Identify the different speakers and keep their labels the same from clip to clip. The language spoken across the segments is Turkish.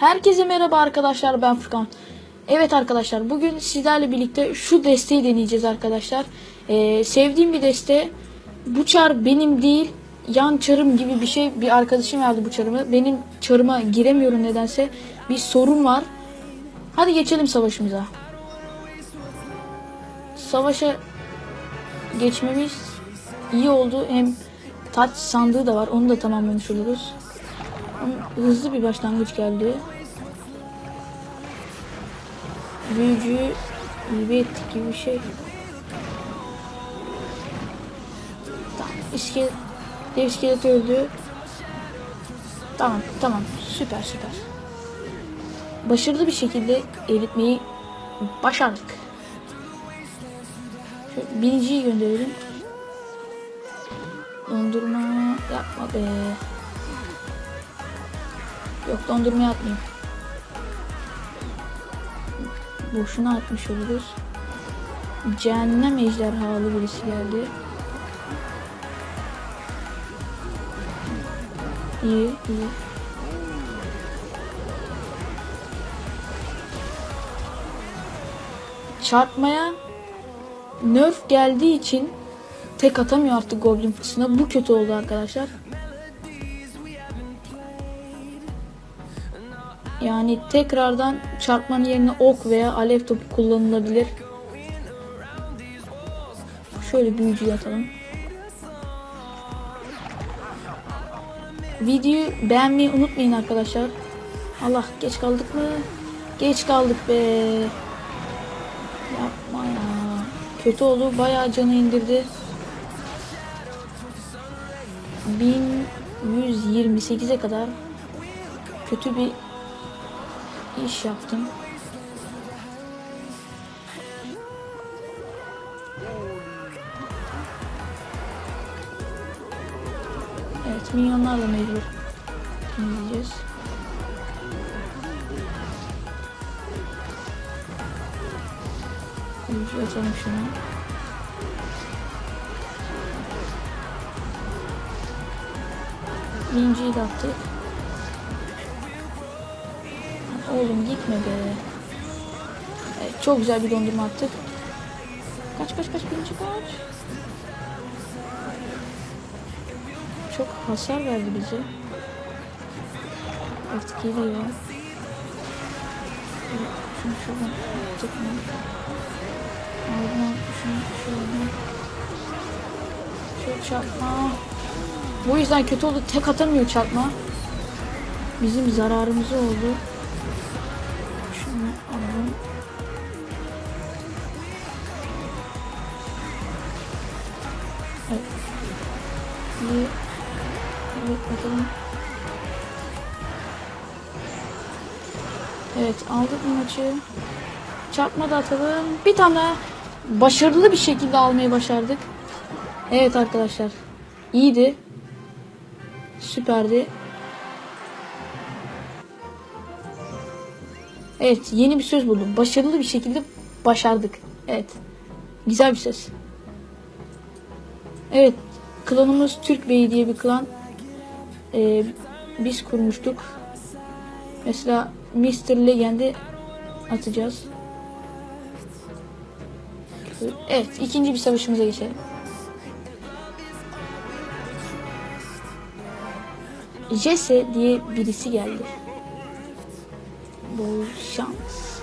Speaker 1: Herkese merhaba arkadaşlar ben Furkan. Evet arkadaşlar bugün sizlerle birlikte şu desteği deneyeceğiz arkadaşlar. Ee, sevdiğim bir deste. Bu çar benim değil yan çarım gibi bir şey. Bir arkadaşım verdi bu çarımı. Benim çarıma giremiyorum nedense. Bir sorun var. Hadi geçelim savaşımıza. Savaşa geçmemiz iyi oldu. Hem taç sandığı da var. Onu da tamamlamış oluruz. Hızlı bir başlangıç geldi. Büyücü hibe ettik gibi bir şey. Tamam. İskelet, dev iskelet öldü. Tamam tamam süper süper. Başarılı bir şekilde eritmeyi başardık. Birinciyi gönderelim. Dondurma yapma be. Yok dondurmaya atmayayım. Boşuna atmış oluruz. Cehennem ejderhalı birisi geldi. İyi, iyi. Çarpmaya nerf geldiği için tek atamıyor artık Goblin fıçısına. Bu kötü oldu arkadaşlar. Yani tekrardan çarpmanın yerine ok veya alev topu kullanılabilir. Şöyle büyücü atalım. Videoyu beğenmeyi unutmayın arkadaşlar. Allah geç kaldık mı? Geç kaldık be. Yapma ya. Kötü oldu. Bayağı canı indirdi. 1128'e kadar kötü bir iş yaptım. Evet, milyonlarla mecbur temizleyeceğiz. Büyücü atalım şunu. Birinciyi de attık. Oğlum gitme be. Evet, çok güzel bir dondurma attık. Kaç kaç kaç birinci kaç. Çok hasar verdi bize. Evet geliyor. Evet, Şunu şuradan attık mı? Aldım şunu şuradan. Çok çarpma. Bu yüzden kötü oldu. Tek atamıyor çarpma. Bizim zararımız oldu. Evet bakalım. Evet aldık bu maçı. Çarpma da atalım. Bir tane başarılı bir şekilde almayı başardık. Evet arkadaşlar. İyiydi. Süperdi. Evet yeni bir söz buldum. Başarılı bir şekilde başardık. Evet. Güzel bir söz. Evet. Klanımız Türk Bey diye bir klan. Ee, biz kurmuştuk. Mesela Mr. Legend'i atacağız. Evet. ikinci bir savaşımıza geçelim. Jesse diye birisi geldi. Bol şans.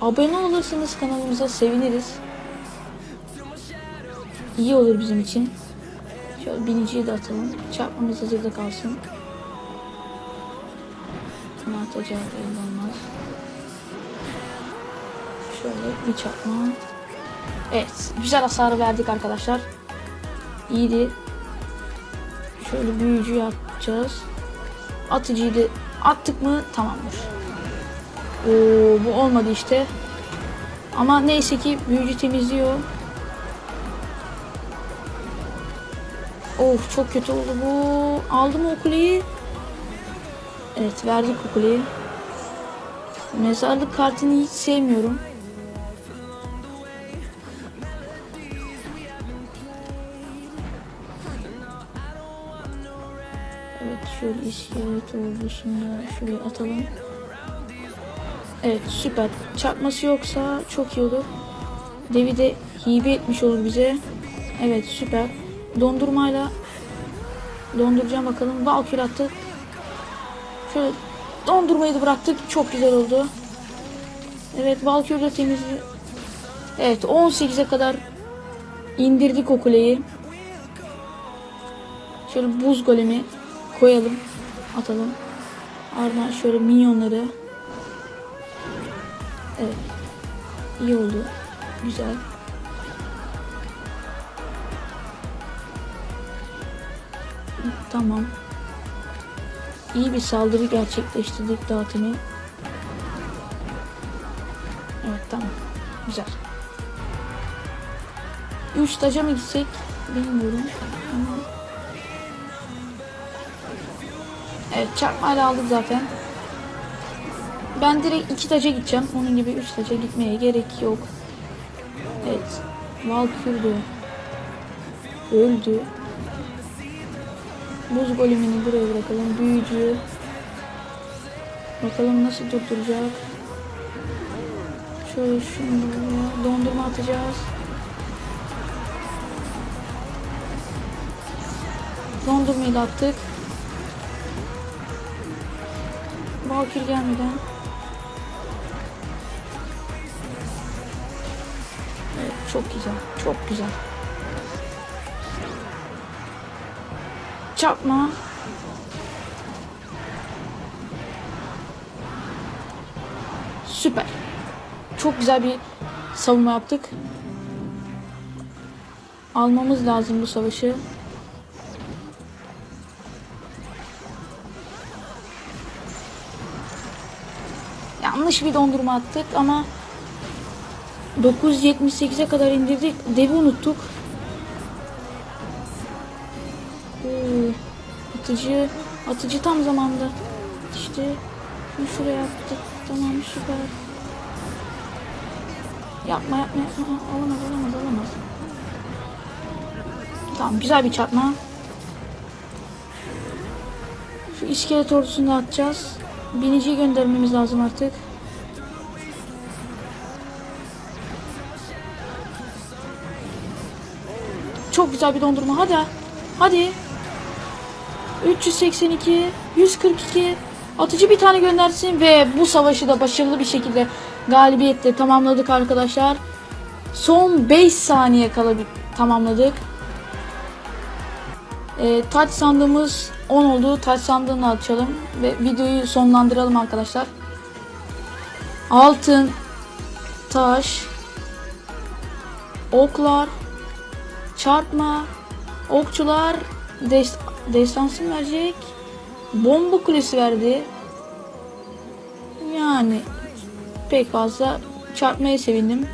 Speaker 1: Abone olursanız kanalımıza seviniriz. İyi olur bizim için. Şöyle biniciyi de atalım. Çarpmamız hazırda kalsın. Ne atacağı belli olmaz. Şöyle bir çarpma. Evet. Güzel hasarı verdik arkadaşlar. İyiydi. Şöyle büyücü yapacağız. Atıcıyı da attık mı tamamdır. Oo, bu olmadı işte. Ama neyse ki büyücü temizliyor. Of çok kötü oldu bu. Aldım o kuleyi. Evet verdik o kuleyi. Mezarlık kartını hiç sevmiyorum. Evet. Şöyle iskelet ordusunu da şuraya atalım. Evet süper. Çarpması yoksa çok iyi olur. Devi de hibe etmiş olur bize. Evet süper. Dondurmayla donduracağım bakalım. Valkyrie attık. Şöyle dondurmayı da bıraktık. Çok güzel oldu. Evet Valkyrie de temizli. Evet 18'e kadar indirdik o kuleyi. Şöyle buz golemi koyalım. Atalım. Ardından şöyle minyonları. Evet. İyi oldu. Güzel. Tamam. İyi bir saldırı gerçekleştirdik dağıtımı. Evet tamam. Güzel. 3 taca mı gitsek bilmiyorum. Ama... Evet çarpmayla aldık zaten. Ben direkt iki taca gideceğim. Onun gibi üç taca gitmeye gerek yok. Evet. Valkür'dü. Öldü. Buz golemini buraya bırakalım. Büyücü. Bakalım nasıl durduracak. Şöyle şunu buraya dondurma atacağız. Dondurmayı da attık. Valkür gelmeden. Evet, çok güzel. Çok güzel. Çarpma. Süper. Çok güzel bir savunma yaptık. Almamız lazım bu savaşı. Yanlış bir dondurma attık ama 978'e kadar indirdik. Devi unuttuk. Atıcı atıcı tam zamanda. İşte şunu şuraya attık. Tamam süper. Yapma yapma yapma. Aa, Alamaz alamaz alamaz. Tamam güzel bir çarpma. Şu iskelet ordusunu atacağız. Biniciyi göndermemiz lazım artık. Çok güzel bir dondurma. Hadi. Hadi. 382, 142. Atıcı bir tane göndersin ve bu savaşı da başarılı bir şekilde galibiyetle tamamladık arkadaşlar. Son 5 saniye kala tamamladık. E, taç sandığımız 10 oldu. Taç sandığını açalım ve videoyu sonlandıralım arkadaşlar. Altın, taş, oklar, çarpma, okçular, des destansı verecek? Bomba kulesi verdi. Yani pek fazla çarpmaya sevindim.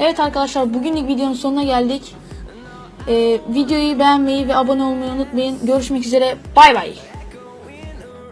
Speaker 1: Evet arkadaşlar bugünlük videonun sonuna geldik. Ee, videoyu beğenmeyi ve abone olmayı unutmayın. Görüşmek üzere. Bay bay.